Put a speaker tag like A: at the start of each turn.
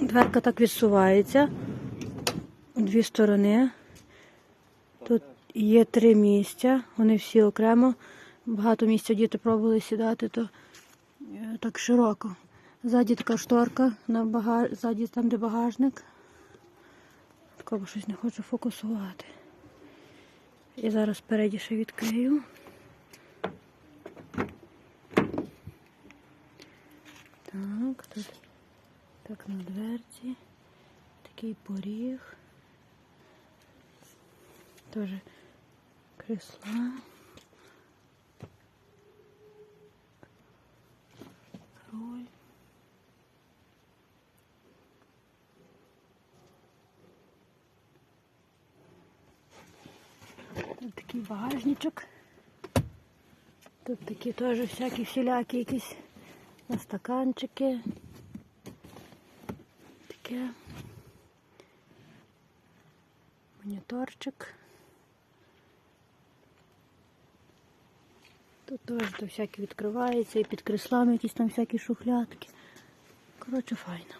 A: Дверка так відсувається у дві сторони. Тут є три місця, вони всі окремо. Багато місця діти пробували сідати, то е, так широко. Ззаді така шторка, на бага... ззаді там, де багажник. Такого щось не хочу фокусувати. І зараз спереді ще відкрию. Так, тут так на дверці. Такий поріг. Тоже кресла. Тут такий багажничок. Тут такі теж всякі всілякі якісь на стаканчики. Таке. Моніторчик. Тут теж до всякі відкривається і під креслами якісь там всякі шухлядки. Коротше, файно.